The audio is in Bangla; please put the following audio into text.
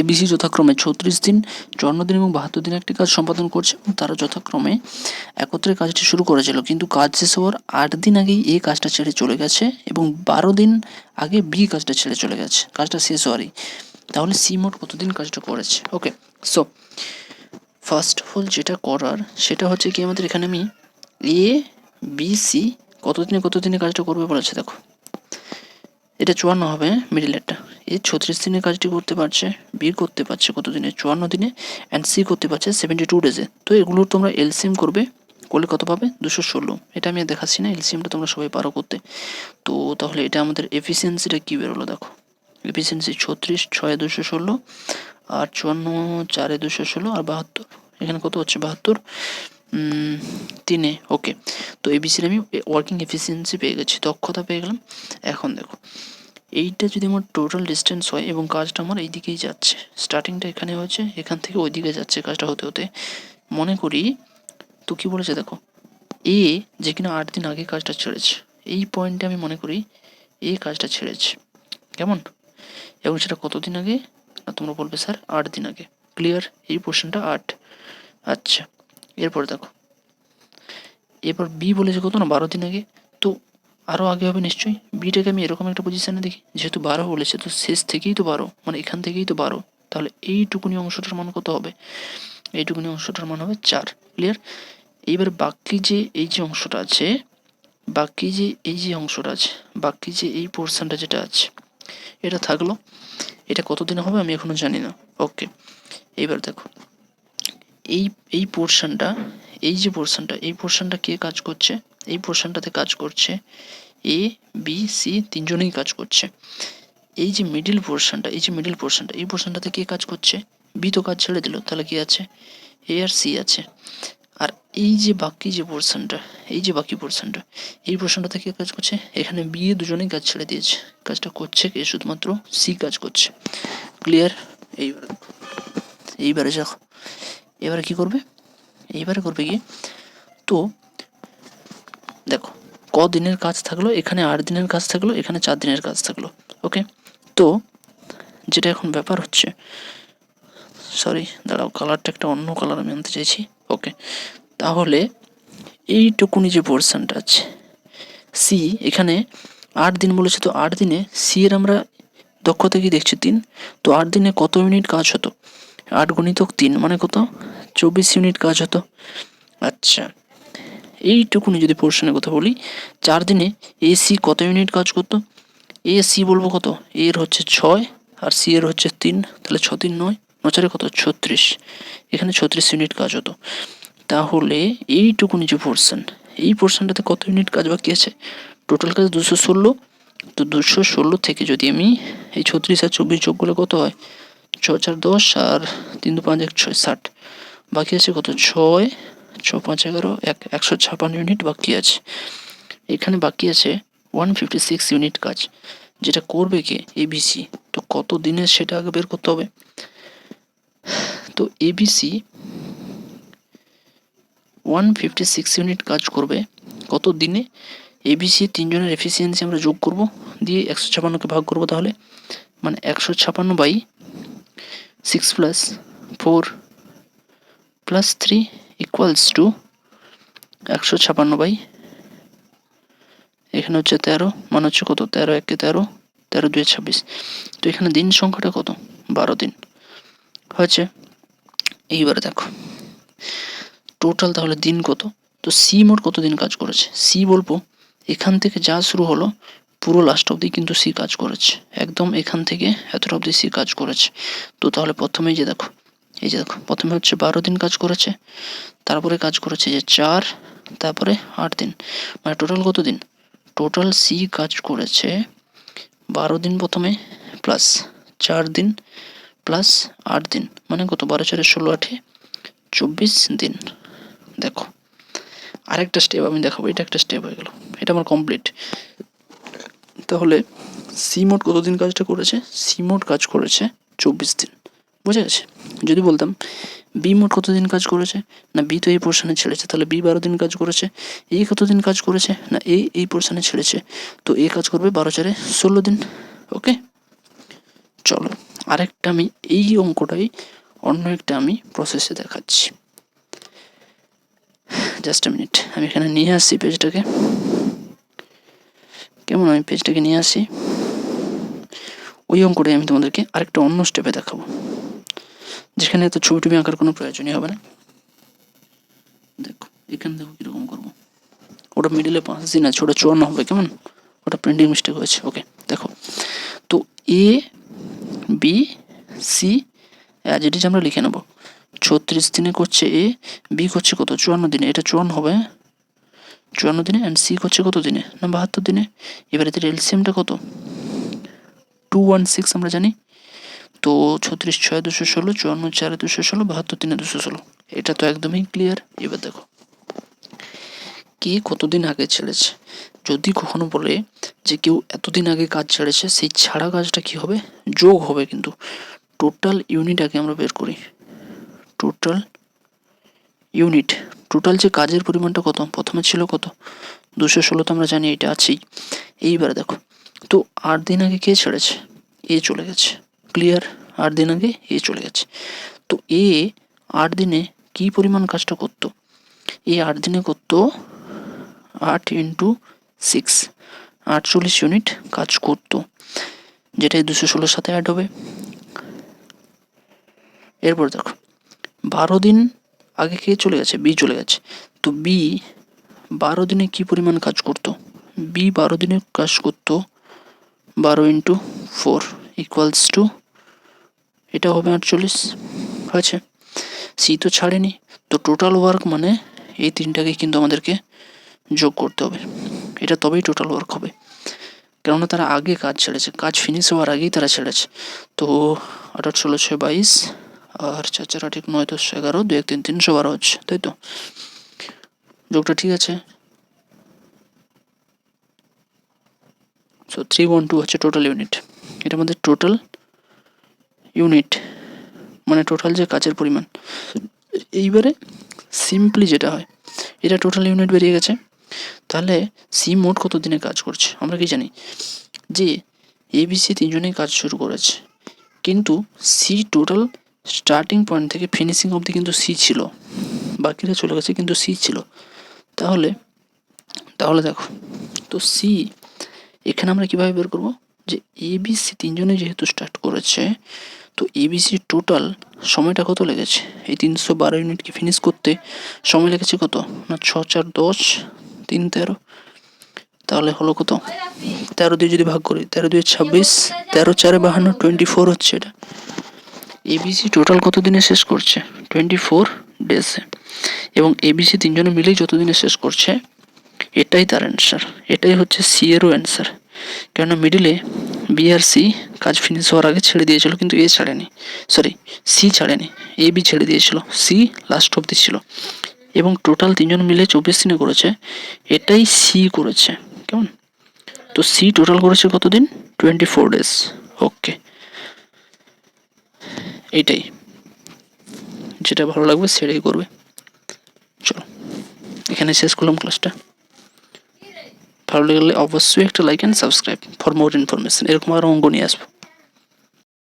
এবিসি যথাক্রমে ছত্রিশ দিন, চুয়ান্ন দিন এবং বাহাত্তর দিন একটি কাজ সম্পাদন করছে এবং তারা যথাক্রমে একত্রে কাজটি শুরু করেছিল। কিন্তু কাজ শেষ হওয়ার আট দিন আগেই এ কাজটা ছেড়ে চলে গেছে এবং বারো দিন আগে বি কাজটা ছেড়ে চলে গেছে। কাজটা শেষ হওয়ারই। তাহলে সি মোট কতদিন কাজটা করেছে? Okay, so, first of all যেটা করার সেটা হচ্ছে কি আমাদের এখানে আমি এ বি সি কতদিনে কতদিনে কাজটা করবে বলেছে দেখো। এটা চুয়ান্ন হবে মিডিল মিডিলেরটা এ ছত্রিশ দিনের কাজটি করতে পারছে বি করতে পারছে কত দিনে চুয়ান্ন দিনে অ্যান্ড সি করতে পারছে সেভেন্টি টু ডেজে তো এগুলো তোমরা এলসিএম করবে, করলে কত পাবে? দুশো ষোলো। এটা আমি দেখাচ্ছি না এলসিএমটা তোমরা সবাই পারো করতে। তো তাহলে এটা আমাদের এফিসিয়েন্সিটা কী বেরোলো দেখো। এফিসিয়েন্সি ছত্রিশ, ছয় দুশো ষোলো, আর চুয়ান্ন, চারে দুশো ষোলো, আর বাহাত্তর। এখানে কত হচ্ছে? বাহাত্তর। তিনে। ওকে তো এবিসির আমি ওয়ার্কিং এফিসিয়েন্সি পেয়ে গেছি, দক্ষতা পেয়ে গেলাম। এখন দেখো। এইটা যদি আমার টোটাল ডিস্টেন্স হয় এবং কাজটা আমার এই দিকেই যাচ্ছে স্টার্টিংটা এখানে হয়েছে, এখান থেকে ওই দিকে যাচ্ছে কাজটা হতে হতে। মনে করি, তো কী বলেছে দেখো? এ যে কিনা আট দিন আগে কাজটা ছেড়েছে। এই পয়েন্টে আমি মনে করি এ কাজটা ছেড়েছে। কেমন? এবং সেটা কতদিন আগে? না, তোমরা বলবে স্যার, আট দিন আগে। ক্লিয়ার এই পোর্শনটা আট। আচ্ছা এরপর দেখো। এরপর বি বলেছে কত না, বারো দিন আগে? আরও আগে হবে নিশ্চয়ই। বিটাকে আমি এরকম একটা পজিশানে দেখি, যেহেতু বারো বলেছে, তো শেষ থেকেই তো বারো মানে এখান থেকেই তো বারো। তাহলে এইটুকুনি অংশটার মান কত হবে? এইটুকুনি অংশটার মান হবে চার ক্লিয়ার এইবার বাকি যে এই যে অংশটা আছে, বাকি যে এই যে অংশটা আছে, বাকি যে এই পোর্শনটা যেটা আছে, এটা থাকল। এটা কতদিন হবে আমি এখনও জানি না। ওকে, এইবার দেখো। এই এই পোর্শনটা এই যে পোর্শনটা এই পোর্শনটা কে কাজ করছে? এই পোর্শনটাতে কাজ করছে। এ বি সি তিনজনেই কাজ করছে। এই যে মিডিল পোর্শনটা এই যে মিডিল পোর্শনটা এই পোর্শনটাতে কে কাজ করছে? বি তো কাজ ছেড়ে দিল, তাহলে কি আছে? এ আর সি আছে। আর এই যে বাকি যে পোর্শনটা এই যে বাকি পোর্শনটা এই পোর্শনটাতে কে কাজ করছে? এখানে বি এ দুজনেই কাজ ছেড়ে দিয়েছে। কাজটা করছে কে? শুধুমাত্র সি কাজ করছে। ক্লিয়ার এইবার, এইবারে দেখো এবারে কি করবে? এইবারে করবে কি তো দেখো ক দিনের কাজ থাকল, এখানে আট দিনের কাজ থাকল, এখানে চার দিনের কাজ থাকল ওকে তো, যেটা এখন ব্যাপার হচ্ছে সরি দাঁড়াও কালারটা একটা অন্য কালার আমি আনতে চাইছি ওকে তাহলে, এইটুকুনি যে পোর্শনটা আছে সি এখানে আট দিন বলেছে, তো আট দিনে সি এর আমরা দক্ষতা কি দেখছি? তিন। তো আট দিনে কত ইউনিট কাজ হতো? আট গণিতক তিন মানে কত? চব্বিশ ইউনিট কাজ হতো। আচ্ছা এইটুকুনি যদি পোর্শনের কথা বলি, চার দিনে এ সি কত ইউনিট কাজ করতো? এ সি বলব কত? এর হচ্ছে ছয় আর সি এর হচ্ছে তিন, তাহলে ছ তিন নয় নচারে কত? ছত্রিশ। এখানে ছত্রিশ ইউনিট কাজ হতো। তাহলে এইটুকুনি যে পোর্শন এই পোর্শনটাতে কত ইউনিট কাজ বাকি আছে? টোটাল কাজ দুশো ষোলো। তো দুশো ষোলো থেকে যদি আমি এই ছত্রিশ আর চব্বিশ যোগ করলে কত হয়? ছ চার দশ আর তিন দু পাঁচ এক ছয় ষাট। বাকি আছে কত? ছয় ছ পাঁচ এগারো এক একশো ছাপান্ন ইউনিট বাকি আছে। এখানে বাকি আছে ওয়ান ফিফটি সিক্স ইউনিট কাজ। যেটা করবে কে? এবিসি তো কত দিনে সেটা আগে বের করতে হবে? তো ABC one fifty six unit কাজ করবে। কত দিনে এবিসি তিনজনের এফিসিয়েন্সি আমরা যোগ করব। দিয়ে একশো ছাপান্নকে ভাগ করব তাহলে? মানে একশো ছাপান্ন by six plus four plus three equals to একশো ছাপান্ন বাই এখানে হচ্ছে তেরো মানে হচ্ছে কত? তেরো একে তেরো তেরো দুই ছাব্বিশ। তো এখানে দিন সংখ্যাটা কত? বারো দিন। হয়েছে? এইবারে দেখো। টোটাল তাহলে দিন কত? তো সি মোট কত দিন কাজ করেছে? সি বলব, এখান থেকে যা শুরু হলো, পুরো লাস্ট অবধি কিন্তু সি কাজ করেছে। একদম এখান থেকে এতটা অবধি সি কাজ করেছে। তো তাহলে প্রথমেই যে দেখো এই যে দেখো, প্রথমে হচ্ছে বারো দিন কাজ করেছে, তারপরে কাজ করেছে যে চার, তারপরে আট দিন। মানে টোটাল কত দিন? টোটাল সি কাজ করেছে বারো দিন প্রথমে প্লাস চার দিন প্লাস আট দিন। মানে কত? বারো, চারে ষোলো, আটে চব্বিশ দিন। দেখো, আরেকটা স্টেপ আমি দেখাবো, এটা একটা স্টেপ হয়ে গেল, এটা আমার কমপ্লিট তাহলে সি মোড কতদিন কাজটা করেছে? সি মোড কাজ করেছে চব্বিশ দিন। বুঝে গেছে? যদি বলতাম, বি মোট কতদিন কাজ করেছে? না বি তো এই পোর্শনে ছেড়েছে, তাহলে বি বারো দিন কাজ করেছে, এ কতদিন কাজ করেছে? না এ এই পোর্শনে ছেড়েছে, তো এ কাজ করবে বারো চারে ষোলো দিন, ওকে? চলো, আরেকটা আমি এই অঙ্কটাই অন্য একটা আমি প্রসেসে দেখাচ্ছি। জাস্ট মিনিট আমি এখানে নিয়ে আসছি পেজটাকে। কেমন আমি পেজটাকে নিয়ে আসি ওই অঙ্কটাই আমি তোমাদেরকে আরেকটা অন্য স্টেপে দেখাবো। যেখানে এত ছবি টবি আঁকার কোনো প্রয়োজনই হবে না। দেখো, এখানে দেখো কীরকম করব। ওটা মিডিলে পাঁচ দিন আছে, ওটা চুয়ান্ন হবে কেমন? ওটা প্রিন্টিং মিস্টেক হয়েছে ওকে দেখো। তো A B C as it is আমরা লিখে নেব। ছত্রিশ দিনে করছে এ বি করছে কত? চুয়ান্ন দিনে, এটা চুয়ান্ন হবে। চুয়ান্ন দিনে অ্যান্ড সি করছে কত দিনে? না, বাহাত্তর দিনে। এবারে এদের এলসিএমটা কত? টু ওয়ান সিক্স আমরা জানি। তো ছত্রিশ, ছয়, দুশো, ষোলো, চুয়ান্ন, চারে, দুশো, ষোলো, বাহাত্তর, তিনে, দুশো, ষোলো। এটা তো একদমই ক্লিয়ার এবার দেখো। কে কতদিন আগে ছেড়েছে? যদি কখনো বলে যে কেউ এতদিন আগে কাজ ছেড়েছে, সেই ছাড়া কাজটা কি হবে? যোগ হবে কিন্তু। টোটাল ইউনিট আগে আমরা বের করি। টোটাল ইউনিট টোটাল যে কাজের পরিমাণটা কত? প্রথমে ছিল কত? দুশো, ষোলো তো আমরা জানি এটা আছেই। এইবারে দেখো। তো আট দিন আগে কে ছেড়েছে? এ চলে গেছে। ক্লিয়ার আট দিন আগে এ চলে গেছে। তো এ আট দিনে কি পরিমাণ কাজটা করতো? এ আট দিনে করতো আট ইন্টু সিক্স, আটচল্লিশ ইউনিট কাজ করতো যেটা এই দুশো ষোলোর সাথে অ্যাড হবে। এরপর দেখো, বারো দিন আগে কে চলে গেছে? বি চলে গেছে। তো বি বারো দিনে কি পরিমাণ কাজ করতো? বি বারো দিনে কাজ করতো বারো ইন্টু ফোর ইকুয়ালস টু এটা হবে আটচল্লিশ। হয়েছে। সি তো ছাড়েনি। তো টোটাল ওয়ার্ক মানে এই তিনটাকে কিন্তু আমাদেরকে যোগ করতে হবে। এটা তবেই টোটাল ওয়ার্ক হবে। কেননা তারা আগে কাজ ছেড়েছে। কাজ ফিনিশ হওয়ার আগেই তারা ছেড়েছে। তো আঠাশ ষোলো ছয় বাইশ, আর চার চার, আট, এক, নয়, দশ, এগারো দু এক, তিন, তিনশো বারো হচ্ছে। তাই তো? যোগটা ঠিক আছে? সো থ্রি ওয়ান টু হচ্ছে টোটাল ইউনিট এটা আমাদের টোটাল ইউনিট মানে টোটাল যে কাজের পরিমাণ। এইবারে সিম্পলি যেটা হয়, এটা টোটাল ইউনিট বেরিয়ে গেছে। তাহলে সি মোট কত দিনে কাজ করছে? আমরা কি জানি? যে এবিসি তিনজনেই কাজ শুরু করেছে। কিন্তু সি টোটাল স্টার্টিং পয়েন্ট থেকে ফিনিশিং অবধি কিন্তু সি ছিল। বাকিরা চলে গেছে কিন্তু সি ছিল। তাহলে তাহলে দেখো, তো সি এখানে আমরা কীভাবে বের করব? যে এবিসি তিনজনে যেহেতু স্টার্ট করেছে তো এবিসি টোটাল সময়টা কত লেগেছে? এই তিনশো বারো ইউনিটকে ফিনিশ করতে সময় লেগেছে কত? না, ছ চার দশ, তিন তেরো। তাহলে হলো কত? তেরো দিয়ে যদি ভাগ করি, তেরো দিয়ে ছাব্বিশ, তেরো চারে বাহান্ন টোয়েন্টি ফোর হচ্ছে এটা। এবিসি টোটাল কত দিনে শেষ করছে? টোয়েন্টি ফোর ডেজে এবং এবিসি তিনজনে মিলেই যত দিনে শেষ করছে, এটাই তার অ্যান্সার এটাই হচ্ছে সি এরও অ্যান্সার কেননা মিডিলে বি আর সি কাজ ফিনিশ হওয়ার আগে ছেড়ে দিয়েছিল, কিন্তু এ ছাড়েনি। সরি সি ছাড়েনি এ বি ছেড়ে দিয়েছিল। সি লাস্ট অব্দি ছিল। এবং টোটাল তিনজন মিলে চব্বিশ দিনে করেছে। এটাই সি করেছে। কেমন? তো সি টোটাল করেছে কতদিন? টোয়েন্টি ফোর ডেজ ওকে এইটাই যেটা ভালো লাগবে সেটাই করবে। চলো, এখানে শেষ করলাম ক্লাসটা ভালো লাগলে অবশ্যই একটা like and subscribe for more information এরকম আরও অঙ্ক নিয়ে আসব।